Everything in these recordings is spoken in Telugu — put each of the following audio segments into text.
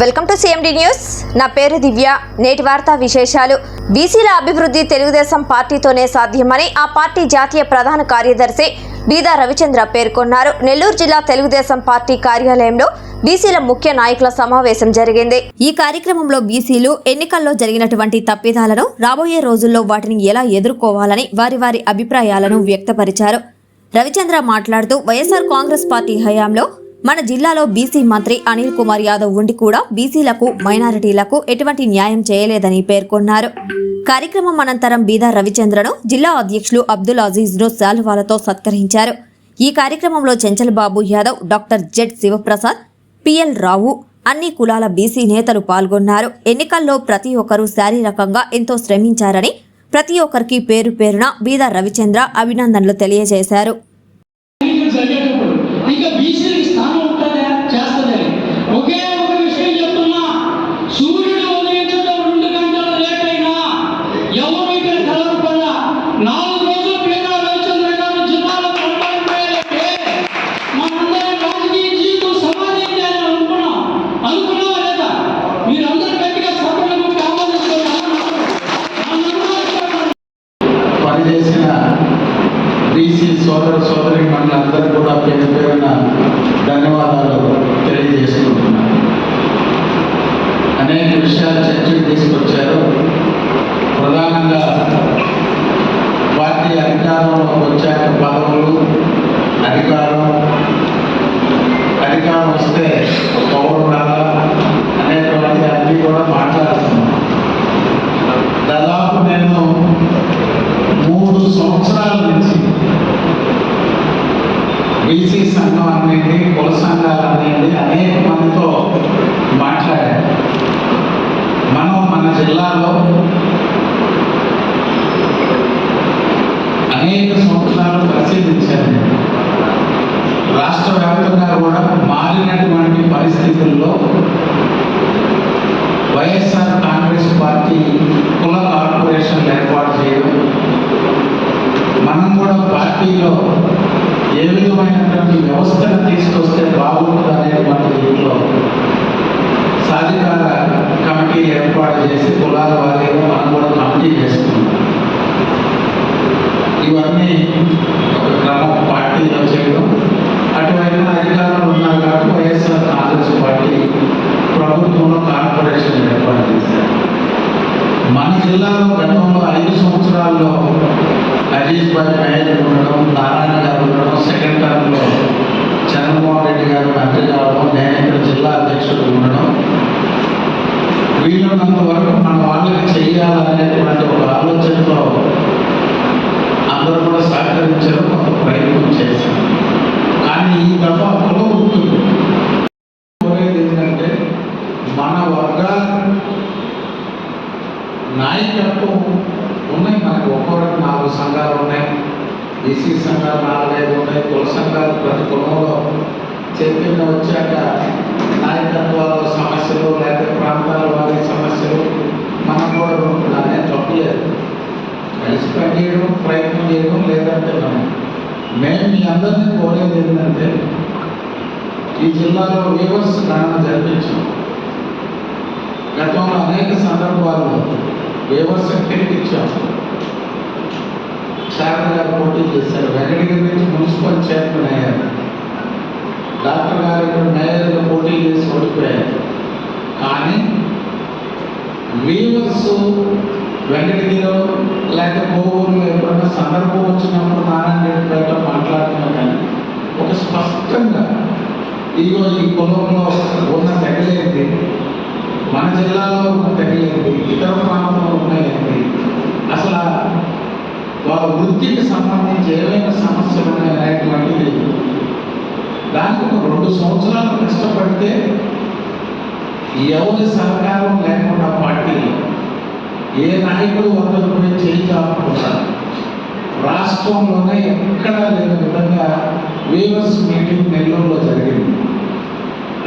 వెల్కమ్ టు సిఎండి న్యూస్ నా పేరు దివ్య. నేటి వార్తా విశేషాలు. బీసీల అభివృద్ధి తెలుగుదేశం పార్టీతోనే సాధ్యమని ఆ పార్టీ జాతీయ ప్రధాన కార్యదర్శి బీదా రవిచంద్ర పేర్కొన్నారు. నెల్లూరు జిల్లా తెలుగుదేశం పార్టీ కార్యాలయంలో బీసీల ముఖ్య నాయకుల సమావేశం జరిగింది. ఈ కార్యక్రమంలో బీసీలు ఎన్నికల్లో జరిగినటువంటి తప్పిదాలను రాబోయే రోజుల్లో వాటిని ఎలా ఎదుర్కోవాలని వారి వారి అభిప్రాయాలను వ్యక్తపరిచారు. రవిచంద్ర మాట్లాడుతూ వైఎస్ఆర్ కాంగ్రెస్ పార్టీ హయాంలో మన జిల్లాలో బీసీ మంత్రి అనిల్ కుమార్ యాదవ్ ఉండి కూడా బీసీలకు మైనారిటీలకు ఎటువంటి న్యాయం చేయలేదని పేర్కొన్నారు. కార్యక్రమం అనంతరం బీదా రవిచంద్రను జిల్లా అధ్యక్షులు అబ్దుల్ అజీజ్ను శాలువాలతో సత్కరించారు. ఈ కార్యక్రమంలో Chenchal Babu Yadav doctor Z Sivaprasad PL Rao అన్ని కులాల బీసీ నేతలు పాల్గొన్నారు. ఎన్నికల్లో ప్రతి ఒక్కరూ శారీరకంగా ఎంతో శ్రమించారని ప్రతి ఒక్కరికి పేరు పేరున బీదా రవిచంద్ర అభినందనలు తెలియజేశారు. attention to this particular మనం కూడా పార్టీలో ఏ విధమైనటువంటి వ్యవస్థను తీసుకొస్తే బాగుంటుంది అనేటువంటి దీంట్లో సాధికార కమిటీ ఏర్పాటు చేసి కులాల వారీగా మనం కూడా కమిటీ చేసుకున్నాం ఇవన్నీ ఒక క్రమం పార్టీలో చేయడం. అటువైపు అధికారులు ఉన్నారు కాబట్టి వైఎస్ఆర్ కాంగ్రెస్ పార్టీ ప్రభుత్వంలో కార్పొరేషన్ ఏర్పాటు చేశారు. మన జిల్లాలో గతంలో ఐదు సంవత్సరాల్లో అజీజ్ భాయ్ మేయర్ ఉండడం నారాయణ గారు ఉండడం సెకండ్ టర్మ్లో చంద్రమోహన్ రెడ్డి గారు మంత్రి కావడం నేను ఇక్కడ జిల్లా అధ్యక్షుడు ఉండడం. వీలున్నంత వరకు మన వాళ్ళకి చేయాలనేటువంటి ఒక ఆలోచనలో అందరూ కూడా సహకరించారు కొంత ప్రయత్నం చేశారు కానీ ఈ దఫా కుల వృత్తులు ఏంటంటే మన వర్గాల నాయకత్వం ఉన్నాయి. మనకు ఒక్కొక్కరికి నాలుగు సంఘాలు ఉన్నాయి. బీసీ సంఘాలు నాలుగైదు ఉన్నాయి. కుల సంఘాలు ప్రతి కులంలో చైతన్యం వచ్చాక నాయకత్వాల సమస్యలు లేకపోతే ప్రాంతాల వారి సమస్యలు మనం కూడా దాన్ని తప్పలేదు కలిసి పనిచేయడం ప్రయత్నం చేయడం లేదంటే మనం మేము మీ అందరినీ కోరేది ఏంటంటే ఈ జిల్లాలో వేవర్స్ గణన జరిపించాం. గతంలో అనేక సందర్భాల్లో వేవర్స్ ఎక్కడికి ఇచ్చాం చైర్మన్ గారు పోటీ చేశారు. వెంకటగిరి నుంచి మున్సిపల్ చైర్మన్ అయ్యారు. డాక్టర్ గారు ఇక్కడ మేయర్గా పోటీ చేసి ఓడిపోయారు. కానీ వీవర్స్ వెంకటగిరిలో లేక కోవూరులో ఎప్పుడైనా సందర్భం వచ్చినప్పుడు నారాయణ రెడ్డి గారితో మాట్లాడుతున్నా కానీ ఒక స్పష్టంగా ఇదిగో ఈ కులంలో ఉన్న తెగలేంది మన జిల్లాలో ఉన్న తెగలేంది ఇతర ప్రాంతంలో ఉన్నాయండి అసలు ఆ వారి వృత్తికి సంబంధించి ఏవైనా సమస్యలు ఉన్నాయనేటువంటిది దానికి ఒక రెండు సంవత్సరాలు కష్టపడితే ఎవరి సహకారం లేకుండా పార్టీ ఏ నాయకుడు వంద కూడా చేయి రాష్ట్రంలోనే ఎక్కడా లేని విధంగా వీవర్స్ మీటింగ్ నెల్లూరులో జరిగింది.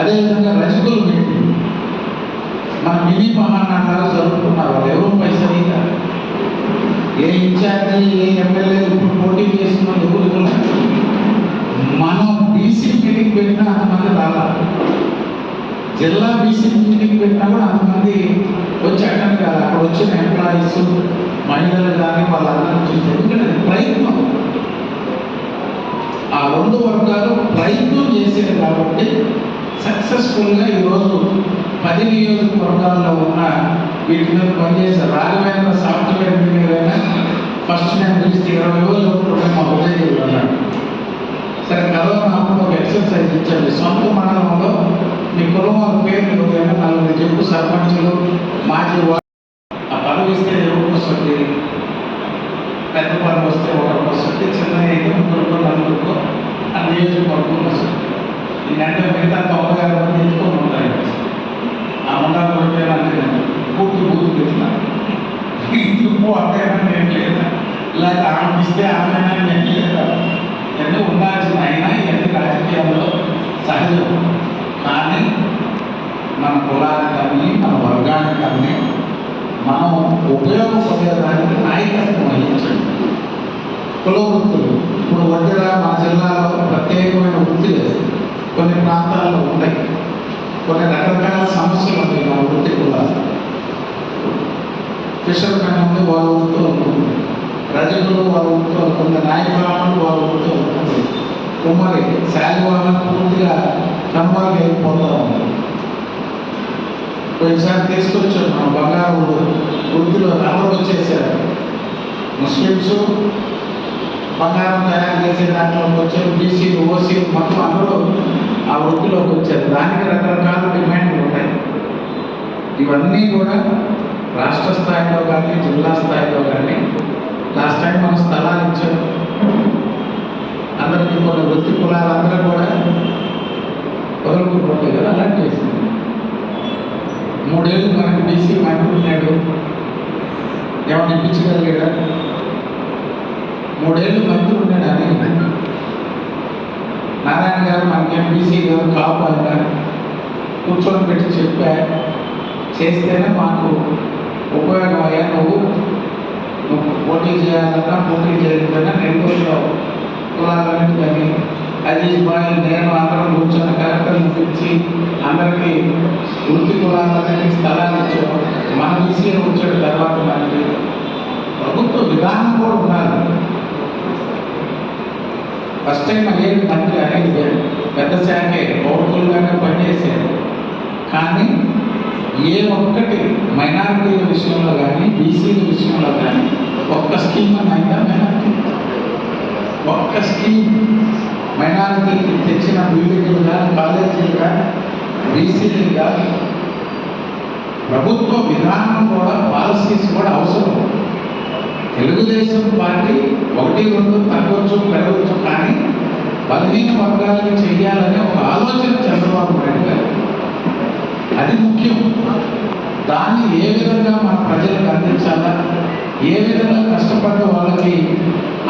అదేవిధంగా రజకుల మీటింగ్. మన మినీ మహానాడాలు జరుపుకున్నారు ఎవరు పైసలు ఏ ఇన్ఛార్జి ఏ ఎమ్మెల్యే ఇప్పుడు పోటీ చేస్తున్న ఎవరు మనం బీసీ మీటింగ్ పెట్టినా అంతమంది రాలా. జిల్లా బీసీ మీటింగ్ పెట్టినా కూడా అంతమంది వచ్చి అటెండ్ కాదు అక్కడ వచ్చిన ఎంప్లాయీస్ మహిళలు కానీ వాళ్ళందరూ చూసి ఎందుకంటే ప్రయత్నం. ఆ రెండు వర్గాలు ప్రయత్నం చేసేది కాబట్టి సక్సెస్ఫుల్గా ఈరోజు పది నియోజకవర్గాల్లో ఉన్న వీటి మీద పనిచేసే రాఘవేంద్ర సాఫ్ట్వేర్ ఇంజనీర్ అయినా ఫస్ట్ నేను పిలిస్తే ఇరవై రోజులు మా ఉదయం అన్నాడు సరే కరోనా అప్పుడు ఒక ఎక్సర్సైజ్ ఇచ్చండి. సొంత మండలంలో మీ కులం వాళ్ళ పేర్లు ఉదయం నలుగురు చెప్పు సర్పంచులు మాజీ ఆ పదవి ఇస్తే ఎవరికి వస్తుంది? పెద్ద పదవి వస్తే ఒకరికి వస్తుంది చిన్న అయితే ముగ్గురుకో నలుగురుకో ఆ నియోజకవర్గం వస్తుంది. ఈ ఇంకంటే మిగతా తొంభై ఆరు మంది ఎంచుకొని ఉంటాయి ఆ ఉండాలి అంటే పూర్తి బూతు పెట్టిన ఇందుకు అంటే నేను లేదా? లేదా ఆమె ఇస్తే ఆమె నేను లేదా? ఇవన్నీ ఉండాల్సిన అయినా ఇవన్నీ రాజకీయాల్లో సహజం. కానీ మన కులానికి కానీ మన వర్గానికి కానీ మనం ఉపయోగపడేదానికి నాయకత్వం వహించండి. కుల వృత్తులు. ఇప్పుడు వడ్డెర మన జిల్లాలో ప్రత్యేకమైన వృత్తి లేదు కొన్ని ప్రాంతాల్లో ఉంటాయి. కొన్ని రకరకాల సమస్యలు ఉంటాయి మా వృత్తి కులాలు ఫిషర్మెన్ ఉంది వారు వృత్తి ఉంటుంది ప్రజలు వారు వృత్తి ఉంటుంది నాయకురాములు వారు వృత్తి ఉంటుంది కుమ్మరి శాలివాహన పూర్తిగా కనుమరుగు అయిపోతూ ఉంది పోయినసారి తీసుకొచ్చాం మన బంగారు వృద్ధిలో అందరూ వచ్చేసారు. ముస్లిమ్స్ బంగారం తయారు చేసే దాంట్లో వచ్చారు. బీసీలు ఓసీలు మొత్తం అందరూ ఆ వృత్తిలోకి వచ్చారు. దానికి రకరకాల డిమాండ్లు ఉన్నాయి ఇవన్నీ కూడా రాష్ట్ర స్థాయిలో కానీ జిల్లా స్థాయిలో కానీ లాస్ట్ టైం మనం స్థలాలు ఇచ్చాం. అందరికీ కొన్ని వృత్తి కులాలందరూ కూడా వదులుకుంటుంటాయి కదా అలాంటి చేసింది మూడేళ్ళు మనకి బీసీ మంత్రి ఏమైనా ఇప్పించగలిగాడా? మూడేళ్ళు మంత్రి ఉన్నాడు అని నారాయణ గారు మనకి ఎంపీసీ గారు కాపు ఆయన కూర్చొని పెట్టి చెప్పా చేస్తేనే మాకు ఉపయోగం అయ్యా. నువ్వు నువ్వు పోటీ చేయాలన్నా పోటీ చేయాలన్నా నెల్లూరులో కులాలన్నిటి కానీ అజీజ్ బాయ్ నేను అందరం కూర్చొని కలెక్టర్ని పిలిచి అందరికీ వృత్తి కులాలన్నిటి స్థలాలు ఇచ్చాము. మన బీసీలో వచ్చాడు తర్వాత మనకి. ప్రభుత్వ విధానం కూడా ఉన్నారు ఫస్ట్ టైం అయ్యేది మంత్రి అనేది పెద్ద శాఖే పౌరులుగానే పనిచేసేది కానీ ఏ ఒక్కటి మైనారిటీల విషయంలో కానీ బీసీల విషయంలో కానీ ఒక్క స్కీమ్ అయినా మైనారిటీ. ఒక్క స్కీమ్ మైనారిటీకి తెచ్చిన బిల్డింగ్లు కానీ కాలేజీలు కానీ బీసీలు కానీ ప్రభుత్వ విధానం కూడా పాలసీస్ కూడా అవసరం. తెలుగుదేశం పార్టీ ఒకటి రెండు తగ్గొచ్చు పెరగచ్చు కానీ బలహీన వర్గాలకు చేయాలనే ఒక ఆలోచన చంద్రబాబు నాయుడు గారు. అది ముఖ్యం. దాన్ని ఏ విధంగా మన ప్రజలకు అందించాలా? ఏ విధంగా కష్టపడ్డ వాళ్ళకి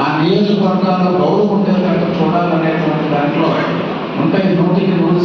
ఆ నియోజకవర్గాల్లో గౌరవం ఉండేటట్టు చూడాలనేటువంటి దాంట్లో ఉంటాయి. నూటికి నూరు